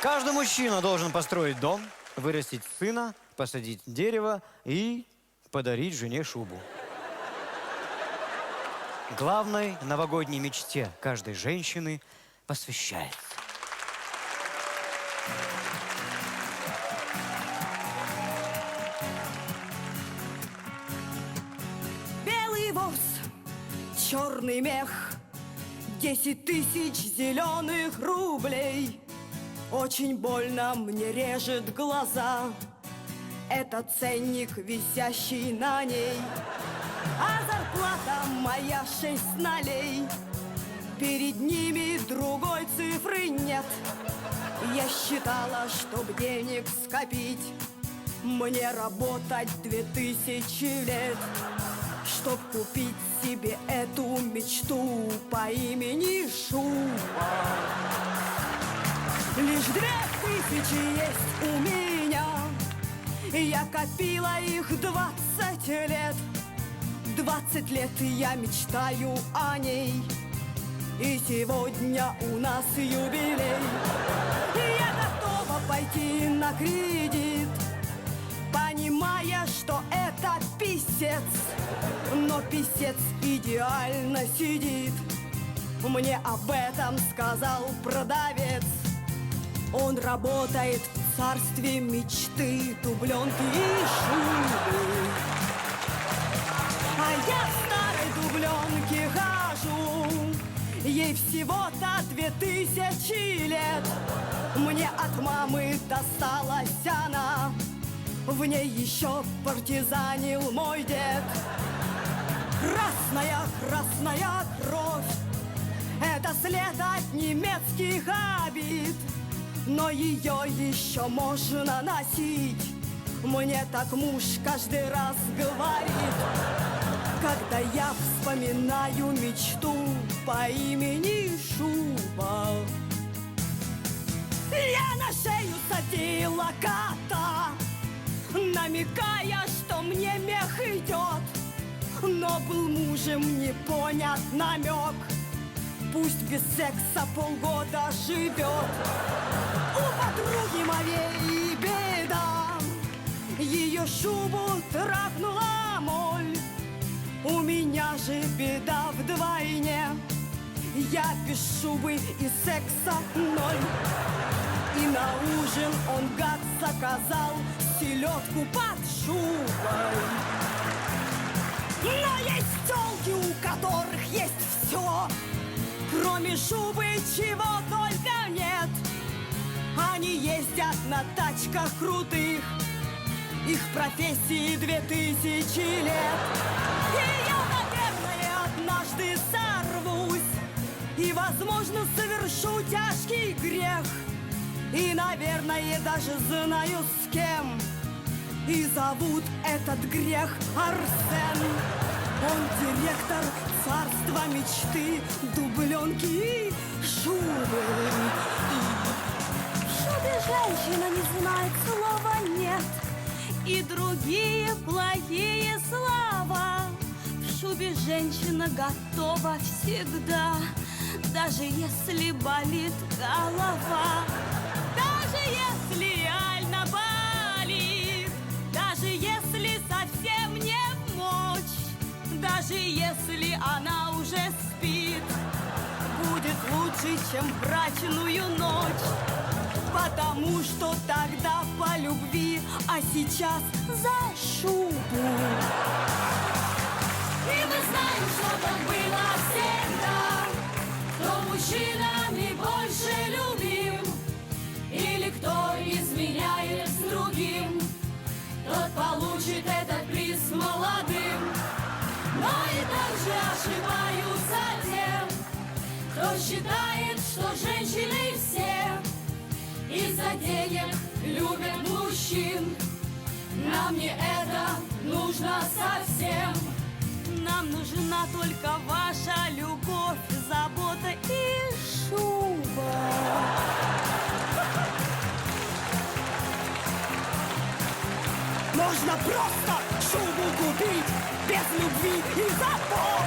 Каждый мужчина должен построить дом, вырастить сына, посадить дерево и подарить жене шубу. Главной новогодней мечте каждой женщины посвящается. Белый воз, черный мех, десять тысяч зеленых рублей. Очень больно мне режет глаза. Это ценник, висящий на ней. А зарплата моя шесть налей Перед ними другой цифры нет. Я считала, чтоб денег скопить. Мне работать две тысячи лет. Чтоб купить себе эту мечту По имени Шуба. Лишь две тысячи есть у меня. Я копила их двадцать лет. Двадцать лет я мечтаю о ней. И сегодня у нас юбилей. Я готова пойти на кредит идеально сидит Мне об этом сказал продавец он работает в царстве мечты, дубленки и шубы. А я в старой дубленке хожу, ей всего-то две тысячи лет. Мне от мамы досталась она, в ней еще партизанил мой дед. Красная, красная кровь, это след от немецких обид. Но ее еще можно носить. Мне так муж каждый раз говорит. Когда я вспоминаю мечту по имени Шуба. Я на шею садила кота Намекая, что мне мех идет Но был мужем не понят намек. Пусть без секса полгода живет. У подруги моей беда. Ее шубу трахнула моль. У меня же беда вдвойне. Я без шубы и секса ноль. И на ужин он гад заказал Селедку под шубой Но есть телки, у которых есть все Кроме шубы чего только нет. Они ездят на тачках крутых. Их профессии две тысячи лет. И я, наверное, однажды сорвусь. И, возможно, совершу тяжкий грех. И, наверное, даже знаю с кем И зовут этот грех Арсен. Он директор царства мечты, дубленки и шубы. Шубе женщина не знает слова «нет» И другие плохие слова. В шубе женщина готова всегда. Даже если болит голова лучше, чем брачную ночь. Потому что тогда по любви А сейчас за шубу. И мы знаем, что так было всегда. Кто мужчинами больше любим. Или кто изменяет с другим Тот получит этот приз молодым. Но и также ошибаются те Кто считает, что женщины все Из-за денег любят мужчин. Нам не это нужно совсем. Нам нужна только ваша любовь, забота и шуба. Можно просто шубу купить без любви и заботы.